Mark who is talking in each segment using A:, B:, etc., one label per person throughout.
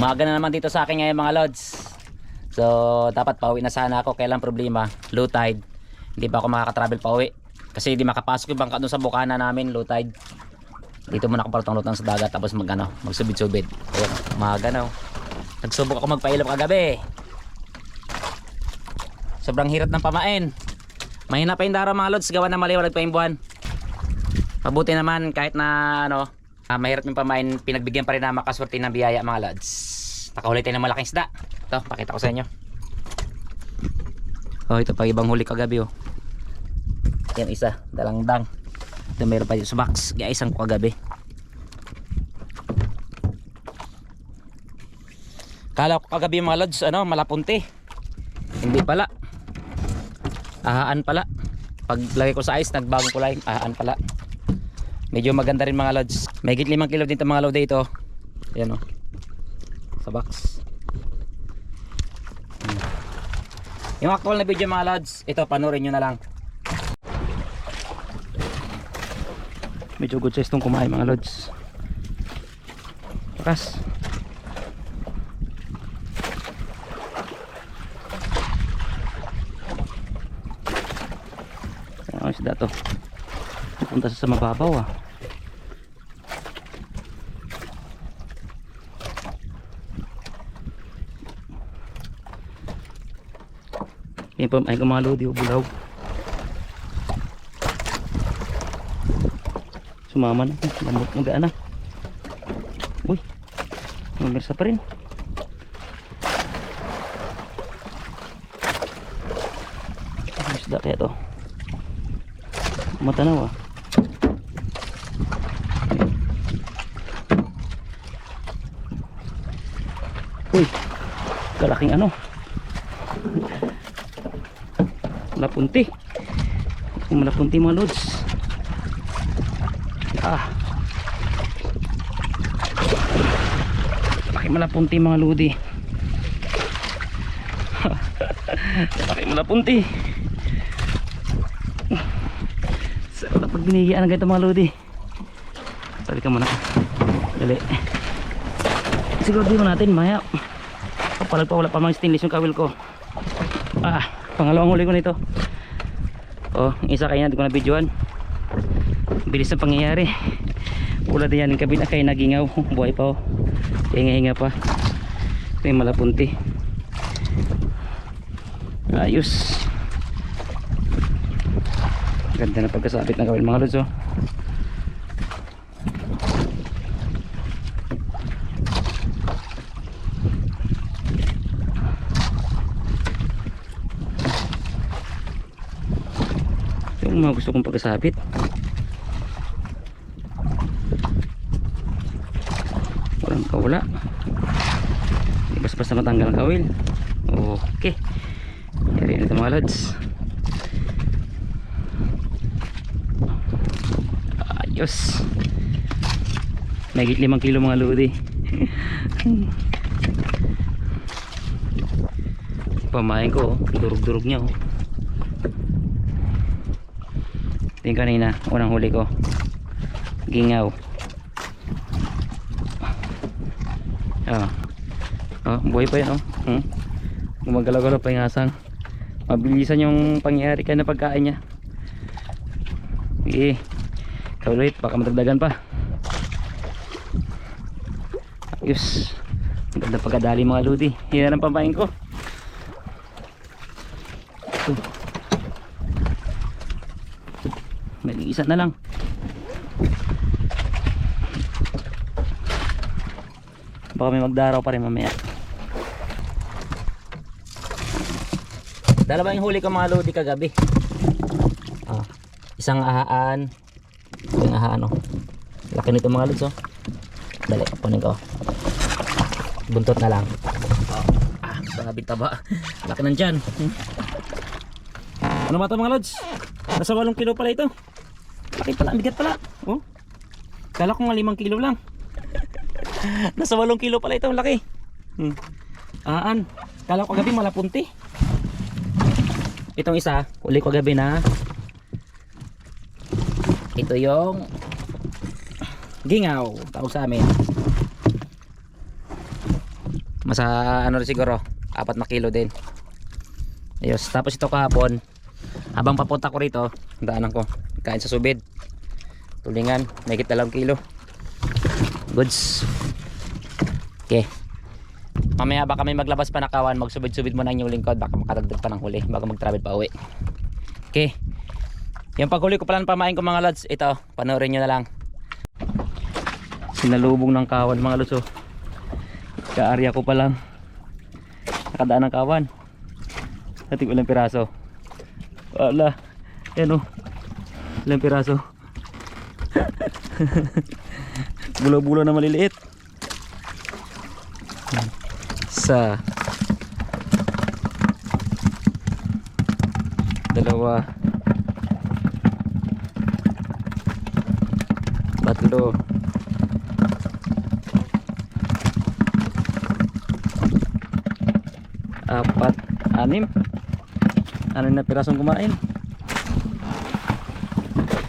A: Umaga na naman dito sa akin ngayon mga lods. So, dapat pauwi na sana ako. Kailan problema? Low tide. Hindi pa ako makaka-travel pauwi. Kasi hindi makapasok yung bangka doon sa bukana namin, low tide. Dito muna ako palutang-lutang sa dagat tapos mag ano, magsubid-subid. Ayun, umaga na. oh. Nagsubok ako magpailam kagabi. Sobrang hirap ng pamain. Mahina pa yung daraw mga lods, gawa na maliwanag pa yung buwan. Mabuti naman kahit na ano, ah, mahirap yung pamain, pinagbigyan pa rin na makaswerte ng biyaya mga lods. Nakahuli tayo ng malaking isda. Ito, pakita ko sa inyo. Oh, ito pa ibang huli kagabi oh. Yan isa, dalang dang. Ito meron pa yung sa box. Kaya isang kagabi. Kala ko kagabi mga lods, ano, malapunti. Hindi pala. Ahaan pala. Pag lagay ko sa ice, nagbagong kulay. Ahaan pala. Medyo maganda rin mga lods. May higit 5 kilo din itong mga load dito. Yan o. Sa box. Hmm. Yung actual na video mga lods, ito panoorin nyo na lang. Medyo good size itong kumain mga lods. Pakas. Ano isda to? Punta sa mababaw ah. Yan po ay kumalo di bulaw. Sumama na. Lamot mo gaan na. Uy. Mamirsa pa rin. Isda kaya to? Matanaw ah. Uy, kalaking ano. Malapunti. Malapunti mga lods. Ah. Laki malapunti mga lodi. Laki malapunti. Sarap pag binigyan ng ganito mga lodi. Sabi ka muna. Dali. Siguro mo natin maya. Papalag pa wala pa mga stainless yung kawil ko. Ah, pangalawang huli ko nito. Oh, isa kaya hindi ko na videoan. Bilis ng pangyayari. Wala din yan yung kabila kaya nagingaw. Buhay pa oh. Hinga-hinga pa. Ito malapunti. Ayos. Ganda na pagkasabit ng kawil mga lods oh. Yung mga gusto kong pagkasabit. Walang kawala. Di basta matanggal ang kawil. Okay. Yari na ito mga lads ayos. Nagit limang kilo mga lodi. Pamain ko oh. durug-durug niya oh yung kanina unang huli ko. Gingaw. Oh, oh buhay pa yan oh. Hmm? gumagalaw-galaw pa yung asang. Mabilisan yung pangyayari kaya na pagkain niya. Sige. Kaulit baka matagdagan pa. Ayos. Ganda pagkadali mga ludi. Yan ang pamain ko ito may isa na lang. Baka may magdaraw pa rin mamaya. Dalawa yung huli ko mga lodi kagabi. Ah, isang ahaan. Yung ahaan oh. Laki nito mga lods oh. Dali kunin ko. Buntot na lang. Oh, ah sabi taba. Laki nandyan. Hmm. ano ba ito mga lods? Nasa 8 kilo pala ito laki pala bigat pala. Oh. Kala ko nga 5 kilo lang. Nasa 8 kilo pala ito laki. Hmm. aan? Kala ko gabi malapunti. Itong isa uli ko gabi na. Ito yung gingaw tawag sa amin. Masa ano rin siguro, apat na kilo din. Ayos, tapos ito kahapon, habang papunta ko rito, daanan ko, kain sa subid. Tulingan, may dalawang kilo. Goods. Okay. Mamaya baka may maglabas pa na kawan, magsubid-subid mo na inyong lingkod, baka makadagdag pa ng huli bago mag-travel pa uwi. Okay. Yung paghuli ko pala ng pamain ko mga lads, ito, panoorin nyo na lang. Sinalubong ng kawan mga lads oh. Ka-area ko pa lang. Nakadaan ng kawan. Nating ulang piraso. Wala. Yan oh. Ilang piraso. Bulo-bulo na maliliit. Sa dalawa tatlo apat anim anim na pirasong kumain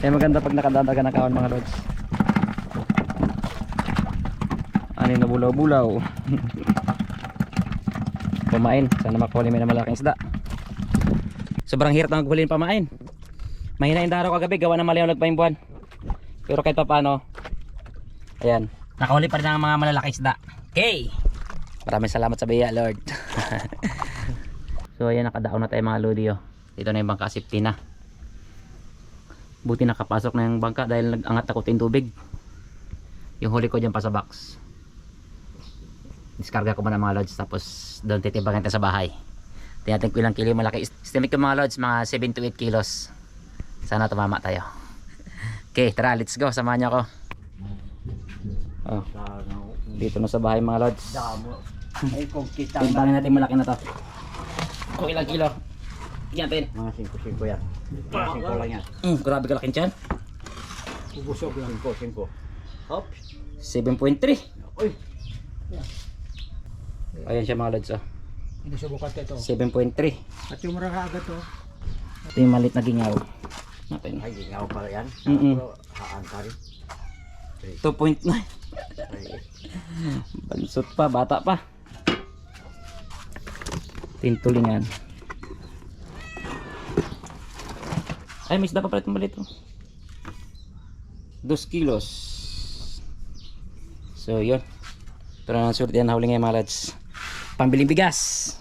A: kaya maganda pag nakadadaga ng kawan mga lods. Anim na bulaw-bulaw. Pamain. Sana makuha may na malaking isda. Sobrang hirap ng maghuli ng pamain. Mahina yung daraw kagabi gawa ng mali ang nagpaimbuan pero kahit pa paano ayan. Nakahuli pa rin ang mga malalaking isda. Okay. Maraming salamat sa biya lord. So ayan nakadaon na tayo mga lodi oh. dito na yung bangka safety na buti nakapasok na yung bangka dahil nag-angat ako yung tubig. Yung huli ko dyan pa sa box. Diskarga ko muna mga lods tapos doon titimbangin tayo sa bahay. Tinatin ko ilang kilo malaki estimate ko mga lods mga 7 to 8 kilos. Sana tumama tayo. Okay tara let's go. Samahan niyo ako. Oh, dito na sa bahay mga lods. Timbangin natin malaki na to. Kung ilang kilo Tingnan natin
B: Mga 5-5 yan. Mga 5 lang yan.
A: mm, grabe kalaking tiyan
B: Ubusog lang. 5, 5. Hop.
A: 7.3
B: Uy.
A: ayan siya mga lods oh.
B: Inusubukan ito.
A: 7.3
B: At yung marang agad to.
A: ito yung malit na gingaw natin
B: Ay, gingaw pala yan.
A: Mm-mm.
B: Pero, haan ka rin.
A: 2.9
B: Ay,
A: bansot pa bata pa tintulingan ay may isda pa pala itong maliit oh. 2 kilos. So yun. Na ang surti yan nahuli ngayon mga lads. Pambiling bigas